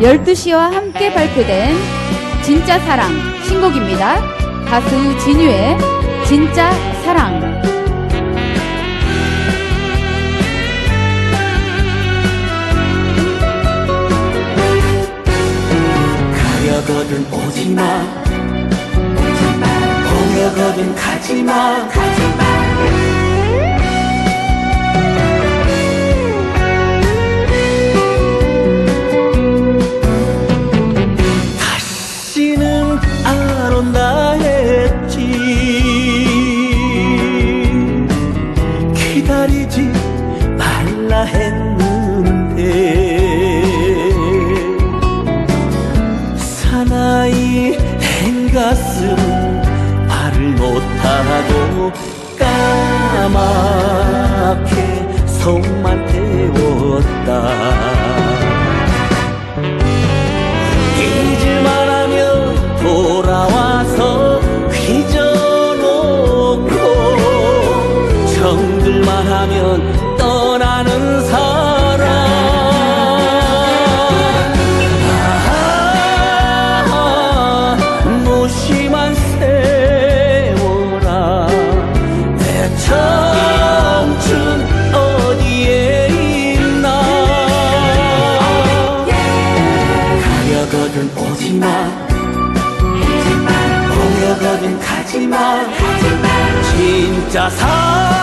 12시와 함께 발표된 진짜 사랑 신곡입니다. 가수 진유의 진짜 사랑. 가려거든 오지마 오려거든 가지마 다시는 까맣게 속만 태웠다 오려거든 가지마. 진짜 사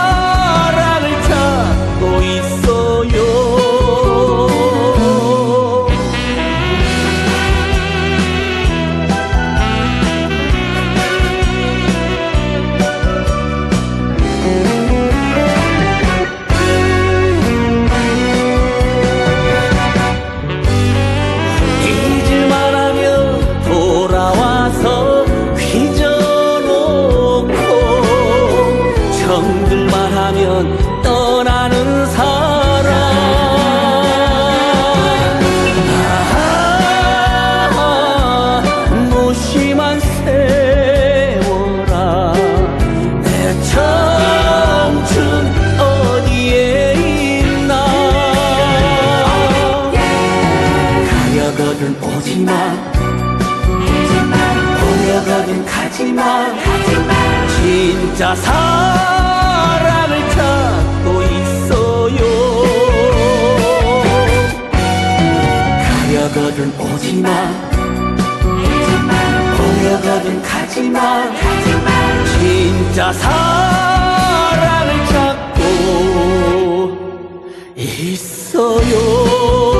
정들만 하면 떠나는 사람. 아, 무심한 세월아. 내 청춘 어디에 있나? 가려거든 오지마 오려거든 가지마 진짜 사 가려거든 오지마 오려거든 가지마 진짜 사랑을 찾고 있어요